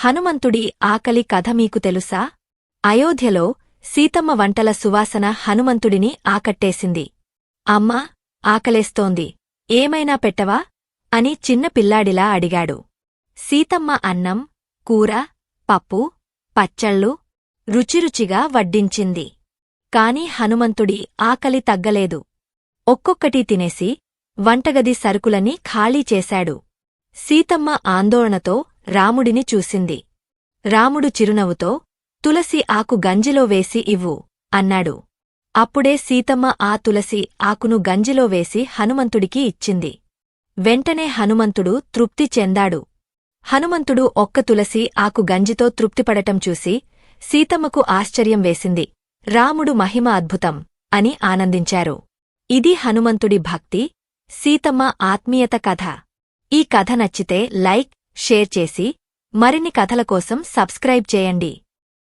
హనుమంతుడి ఆకలి కథ మీకు తెలుసా? అయోధ్యలో సీతమ్మ వంటల సువాసన హనుమంతుడిని ఆకట్టేసింది. అమ్మా ఆకలేస్తోంది. ఏమైనా పెట్టవా? అని చిన్న పిల్లాడిలా అడిగాడు. సీతమ్మ అన్నం కూర పప్పు పచ్చళ్ళు రుచిరుచిగా వడ్డించింది. కాని హనుమంతుడి ఆకలి తగ్గలేదు. ఒక్కొక్కటి తినేసి వంటగది సరుకులని ఖాళీ చేశాడు. సీతమ్మ ఆందోళనతో రాముడిని చూసింది. రాముడు చిరునవ్వుతో తులసి ఆకు గంజిలో వేసి ఇవ్వు అన్నాడు. అప్పుడే సీతమ్మ ఆ తులసి ఆకును గంజిలో వేసి హనుమంతుడికి ఇచ్చింది. వెంటనే హనుమంతుడు తృప్తి చెందాడు. హనుమంతుడు ఒక్క తులసి ఆకు గంజితో తృప్తిపడటం చూసి సీతమ్మకు ఆశ్చర్యం వేసింది. రాముడు మహిమ అద్భుతం అని ఆనందించారు. ఇది హనుమంతుడి భక్తి సీతమ్మ ఆత్మీయత కథ. ఈ కథ నచ్చితే లైక్ షేర్ చేసి మరిన్ని కథల కోసం సబ్స్క్రైబ్ చేయండి.